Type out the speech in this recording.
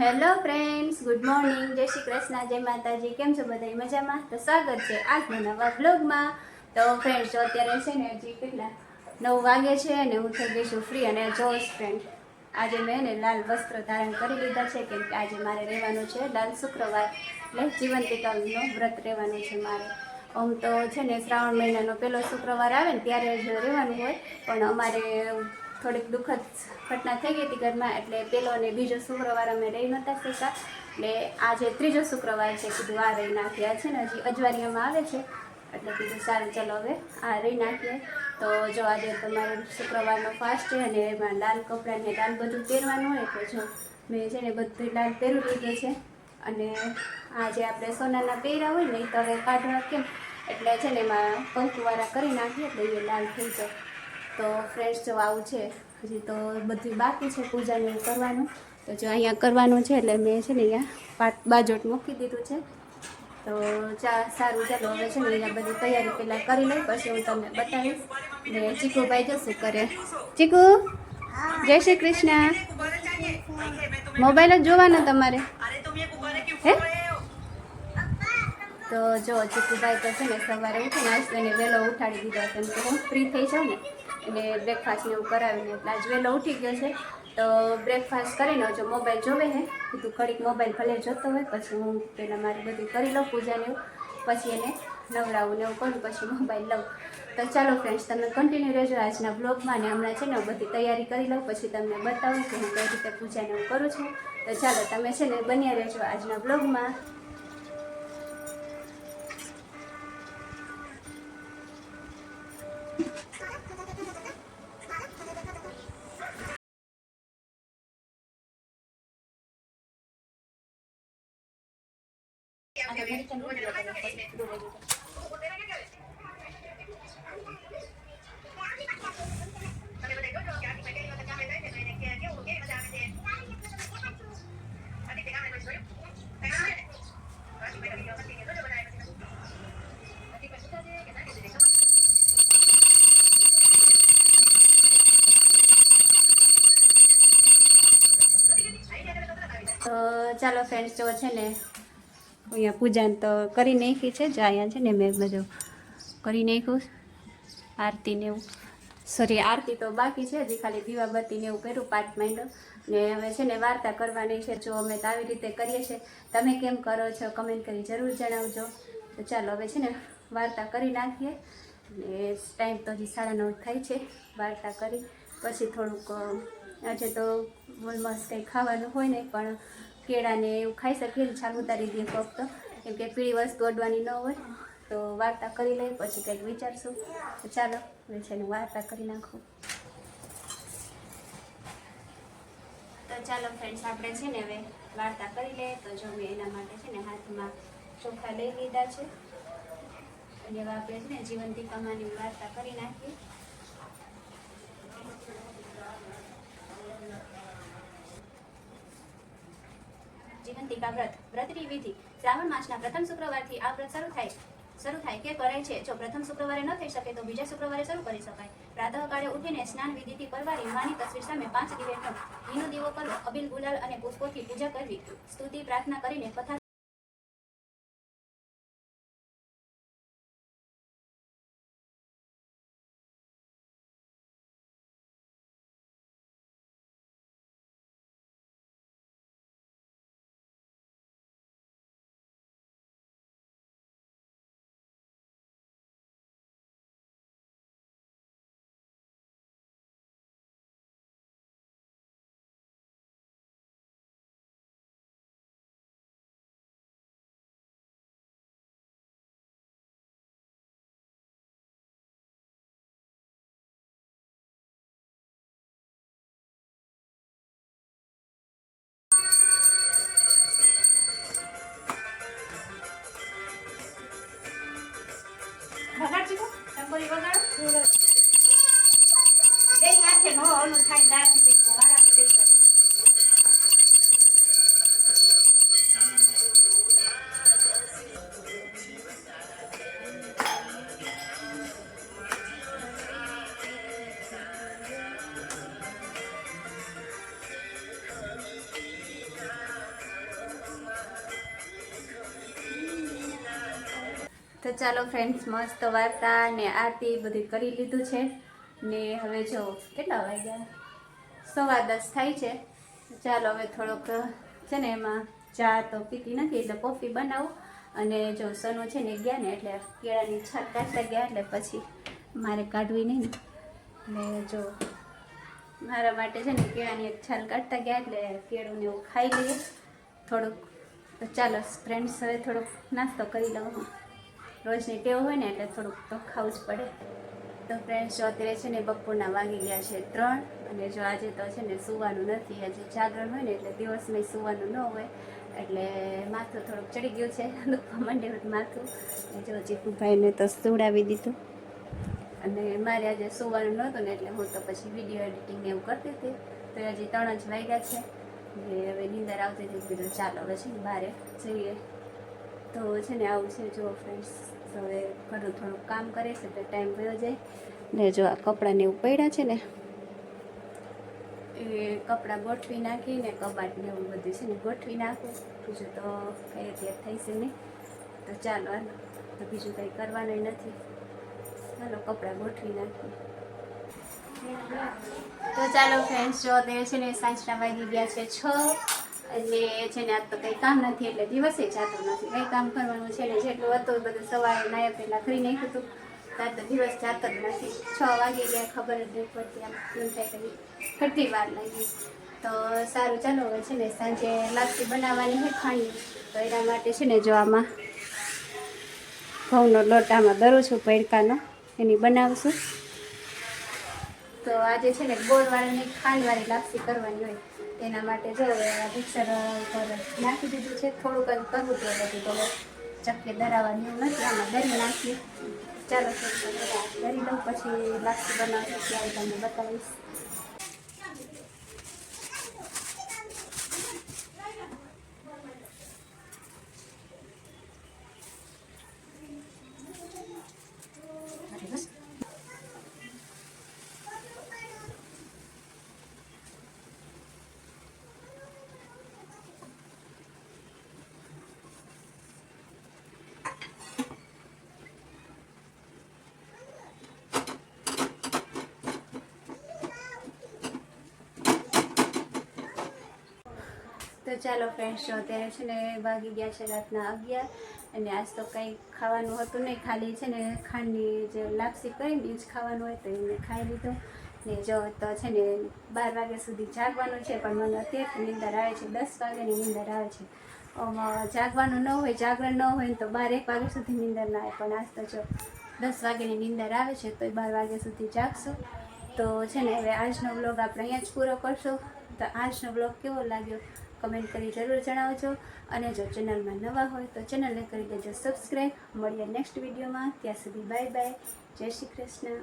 Hello friends, good morning. જય શ્રી કૃષ્ણ, જય માતાજી. કેમ છો બધા મજામાં? તો સ્વાગત છે આજના નવા બ્લોગમાં તો ફ્રેન્ડ્સ અત્યારે છે ને હજી કેટલા? નવ વાગે છે અને હું થઈ ગઈ છું ફ્રી અને જોશ ફ્રેન્ડ. આજે મેં ને લાલ વસ્ત્ર ધારણ કરી લીધા છે કેમ કે આજે મારે રહેવાનું છે લાલ શુક્રવાર. એટલે જીવંતિકાનું વ્રત રહેવાનું છે મારે. આમ તો છે ને શ્રાવણ મહિનાનો પહેલો શુક્રવાર આવે ને ત્યારે જ રહેવાનું હોય. પણ અમારે થોડીક દુઃખદ ઘટના થઈ ગઈ હતી ઘરમાં, એટલે પહેલો અને બીજો શુક્રવાર અમે રહી નહોતા શક્યા એટલે આજે ત્રીજો શુક્રવાર છે, કીધું આ રહી નાખ્યા છે ને, હજી અજવારિયામાં આવે છે. એટલે કીધું સારું, ચલો હવે આ રહી નાખીએ. તો જો આજે તમારો શુક્રવારનો ફાસ્ટ છે અને એમાં લાલ કપડાં ને લાલ બધું પહેરવાનું હોય, તો જો મેં છે ને બધું લાલ પહેરું લીધું છે. અને આ જે આપણે સોનાના પહેર્યા હોય ને, એ તો હવે કાઢવા કેમ? એટલે છે ને એમાં પંખવાળા કરી નાખીએ એટલે એ લાલ થઈ જાય. તો ફ્રેન્ડ્સ જો આવું છે, હજી તો બધું બાકી છે પૂજાને કરવાનું. તો જો અહીંયા કરવાનું છે એટલે મેં છે ને અહીંયા પાટ બાજોટ મૂકી દીધું છે. તો ચા સારું ચાલો, હવે છે ને અહીંયા બધી તૈયારી પહેલાં કરી લઈ પછી હું તમને બતાવીશ. ને ચીકુભાઈ જો કરે ચીકુ, જય શ્રી કૃષ્ણ. મોબાઈલ જ જોવાનો તમારે? હે? તો જો ચીકુભાઈ તો છે ને સવારે ઉઠીને એને વહેલો ઉઠાડી દીધો, કેમ કે હું ફ્રી થઈ જાઉં ને. એટલે બ્રેકફાસ્ટને એવું કરાવીને એટલે આજ વહેલો ઉઠી ગયો છે. તો બ્રેકફાસ્ટ કરીને જો મોબાઈલ જોવે હે કીધું ઘડીક મોબાઈલ ભલે જોતો હોય, પછી હું પહેલાં મારી બધું કરી લઉં પૂજાને એવું. પછી એને નવરાવું ને એવું કરું, પછી મોબાઈલ લઉં. તો ચાલો ફ્રેન્ડ્સ તમે કન્ટિન્યુ રહેજો આજના બ્લોગમાં ને હમણાં છે ને હું બધી તૈયારી કરી લઉં, પછી તમને બતાવું કે હું કઈ રીતે પૂજાને એવું કરું છું. તો ચાલો તમે છે ને બન્યા રહેજો આજના બ્લોગમાં ચાલો ફ્રેન્ડ્સ જો છે ને અહીંયા પૂજા તો કરી નાખી છે, જો અહીંયા છે ને મેં બધું કરી નાખ્યું આરતી ને એવું. સોરી આરતી તો બાકી છે, હજી ખાલી દીવાબત્તી ને એવું કર્યું પાંચ માંડો ને હવે છે ને વાર્તા કરવાની છે, જો અમે તો આવી રીતે કરીએ છીએ. તમે કેમ કરો છો કમેન્ટ કરી જરૂર જણાવજો. તો ચાલો, હવે છે ને વાર્તા કરી નાખીએ. ને ટાઈમ તો હજી સાડા નવ થાય છે, વાર્તા કરી. પછી થોડુંક આજે તો ઓલમોસ્ટ કંઈ ખાવાનું હોય ને પણ કેળાને એવું ખાઈ શકીએ ને છાલ ઉતારી દઈએ ફક્ત. કેમ કે પીળી વસ્તુ અડવાની ન હોય. તો વાર્તા કરી લઈએ, પછી કંઈક વિચારશું. ચાલો, હવે છે ને વાર્તા કરી નાખું. તો ચાલો ફ્રેન્ડ્સ આપણે છે ને હવે વાર્તા કરી લઈએ. તો જો મેં એના માટે છે ને હાથમાં ચોખા લઈ લીધા છે. અને હવે આપણે છે ને જીવન કમાની વાર્તા કરી નાખીએ. જીવંતિકા વ્રત. વ્રતની વિધિ. શ્રાવણ માસના પ્રથમ શુક્રવારથી આ વ્રત શરૂ થાય શરૂ થાય કે કરાય છે. જો પ્રથમ શુક્રવારે ન થઈ શકે તો બીજા શુક્રવારે શરૂ કરી શકાય. પ્રાતઃકાળે ઉઠીને સ્નાન વિધિથી પરવારી માની તસવીર સામે પાંચ દિવેટનો ઘીનો દીવો કરવો, અબિલ ગુલાલ અને પુષ્પોથી પૂજા કરવી, સ્તુતિ પ્રાર્થના કરીને કથા વગાડ ચીકુ? ટંબોરી વગાડ? બે હાથે નો ઓલું થાય દાળથી બેસવું ચાલો ફ્રેન્ડ્સ મસ્ત વાર્તા ને આરતી બધું કરી લીધું છે. ને હવે જો કેટલા વાગ્યા? સવા દસ થાય છે. ચાલો હવે થોડોક, છે ને એમાં ચા તો પીતી નથી, એટલે કોફી બનાવું. અને જો સનો છે ને ગયા ને, એટલે કેળાની છાલ કાઢતા ગયા, એટલે પછી મારે કાઢવી નહીં. ને જો મારા માટે છે ને કેળાની એક છાલ કાઢતા ગયા, એટલે કેળું એવું ખાઈ લઈએ. થોડુંક, તો ચાલો ફ્રેન્ડ્સ હવે થોડોક નાસ્તો કરી લઉં. રોજની ટેવ હોય ને એટલે થોડુંક તો ખાવું જ પડે. તો ફ્રેન્ડ્સ જો અત્યારે છે ને બપોરના વાગી ગયા છે ત્રણ અને જો આજે તો છે ને સુવાનું નથી આજે જાગરણ હોય ને એટલે દિવસમાં સુવાનું ન હોય. એટલે માથું થોડુંક ચડી ગયું છે, દુખવા માંડ્યું માથું. જો ચીપુભાઈને તો સુવડાવી દીધું. અને મારે આજે સુવાનું નહોતું ને એટલે હું તો પછી વીડિયો એડિટિંગ એવું કરતી હતી. તો હજી ત્રણ જ વાગ્યા છે. એટલે હવે નીંદર આવતી હતી કીધું ચાલો હવે છે ને જઈએ. તો છે ને આવું છે જો ફ્રેન્ડ્સ હવે ઘરનું થોડુંક કામ કરે છે, તો ટાઈમ ગયો જાય. ને જો આ કપડાને એવું પડ્યા છે ને, એ કપડાં ગોઠવી નાખીને કબાટ ને એવું બધું છે ને ગોઠવી નાખું. બીજું તો કંઈ અત્યારે થઈ છે નહીં. તો ચાલો તો બીજું કંઈ કરવાનું નથી. ચાલો કપડાં ગોઠવી નાખીએ. તો ચાલો ફ્રેન્ડ્સ જો અત્યારે છે ને સાંજના વાગી ગયા છે છ. એટલે છે ને આજ તો કંઈ કામ નથી, એટલે દિવસે જતો નથી. કંઈ કામ કરવાનું છે ને જેટલું હતું બધું સવારે નાયા પહેલાં કરી નાખ્યું હતું. ત્યાં તો દિવસ જતો જ નથી. છ વાગી ગયા ખબર જ નહીં પડતી આમ એમ થાય કે કેટલી વાર લાગી. તો સારું, ચાલો હવે છે ને સાંજે લાપસી બનાવવાની છે ખાણી તો એના માટે છે ને જો આમાં ઘઉંનો લોટ આમાં દરું છું પૈડકાનો, એની બનાવશું. તો આજે છે ને ગોળવાળાની ખાંડવાળી લાપસી કરવાની હોય, તેના માટે જો મિક્સર ઉપર નાખી દીધું છે, થોડુંક જ કરવું તો બધું તો ચકલી ધરાવવાની એવું નથી, આમાં દરી નાખીએ. ચાલો દરી દઉં પછી લાપસી બનાવશું, ત્યારે તમને બતાવીશ. તો ચાલો ફ્રેન્ડ્સ જો અત્યારે છે ને વાગી ગયા છે રાતના અગિયાર અને આજ તો કંઈ ખાવાનું હતું નહીં, ખાલી છે ને ખાંડની જે લાપસી કરીને એ જ ખાવાનું હોય તો એને ખાઈ લીધું. ને જો તો છે ને બાર વાગ્યા સુધી જાગવાનું છે, પણ મને અત્યારે નિંદર આવે છે, દસ વાગ્યાની નિંદર આવે છે. જાગવાનું ન હોય, જાગરણ ન હોય તો બાર એક વાગ્યા સુધી નિંદર ના આવે. પણ આજ તો જો દસ વાગ્યાની નિંદર આવે છે તો બાર વાગ્યા સુધી જાગશું. તો છે ને હવે આજનો બ્લોગ આપણે અહીંયા જ પૂરો કરશું. તો આજનો બ્લોગ કેવો લાગ્યો? કમેન્ટ કરી જરૂર જણાવજો. અને જો ચેનલમાં નવા હોય તો ચેનલને કરી દેજો સબસ્ક્રાઈબ મળીએ નેક્સ્ટ વિડીયોમાં ત્યાં સુધી બાય બાય જય શ્રી કૃષ્ણ.